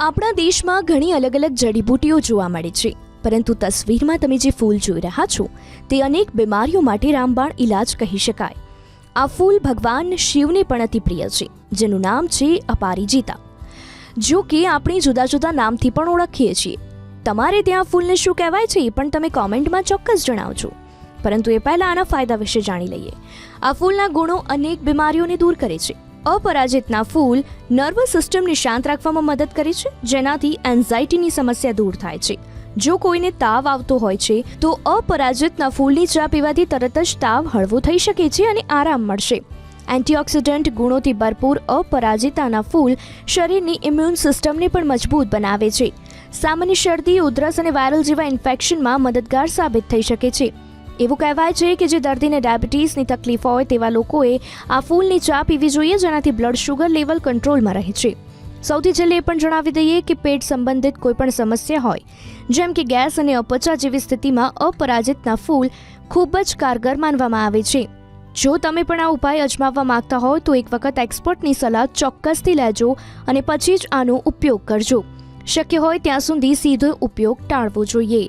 આપણા દેશમાં ઘણી અલગ અલગ જડીબૂટીઓ જોવા મળે છે. પરંતુ તસવીરમાં તમે જે ફૂલ જોઈ રહ્યા છો, તે અનેક બીમારીઓ માટે રામબાણ ઇલાજ કહી શકાય. આ ફૂલ ભગવાન શિવને પણ અતિ પ્રિય છે, જેનું નામ છે અપારિજીતા. જો કે આપણે જુદા જુદા નામથી પણ ઓળખીએ છીએ. તમારે ત્યાં ફૂલને શું કહેવાય છે એ પણ તમે કોમેન્ટમાં ચોક્કસ જણાવજો. પરંતુ એ પહેલાં આના ફાયદા વિશે જાણી લઈએ. આ ફૂલના ગુણો અનેક બીમારીઓને દૂર કરે છે. અપરાજિતના ફૂલ નર્વસ સિસ્ટમને શાંત રાખવામાં મદદ કરે છે, જેનાથી એન્ઝાઇટીની સમસ્યા દૂર થાય છે. જો કોઈને તાવ આવતો હોય છે, તો અપરાજિતના ફૂલની ચા પીવાથી તરત જ તાવ હળવો થઈ શકે છે અને આરામ મળશે. એન્ટીઓક્સિડન્ટ ગુણોથી ભરપૂર અપરાજિતાના ફૂલ શરીરની ઇમ્યુન સિસ્ટમને પણ મજબૂત બનાવે છે. સામાન્ય શરદી, ઉધરસ અને વાયરલ જેવા ઇન્ફેક્શનમાં મદદગાર સાબિત થઈ શકે છે. એવું કહેવાય છે કે જે દર્દીને ડાયાબિટીસની તકલીફ હોય તેવા લોકોએ આ ફૂલની ચા પીવી જોઈએ, જેનાથી બ્લડ શુગર લેવલ કંટ્રોલમાં રહે છે. સૌથી છેલ્લે એ પણ જણાવી દઈએ કે પેટ સંબંધિત કોઈપણ સમસ્યા હોય, જેમ કે ગેસ અને અપચા જેવી સ્થિતિમાં અપરાજિતના ફૂલ ખૂબ જ કારગર માનવામાં આવે છે. જો તમે પણ આ ઉપાય અજમાવવા માંગતા હોય તો એક વખત એક્સપર્ટની સલાહ ચોક્કસથી લેજો અને પછી જ આનો ઉપયોગ કરજો. શક્ય હોય ત્યાં સુધી સીધો ઉપયોગ ટાળવો જોઈએ.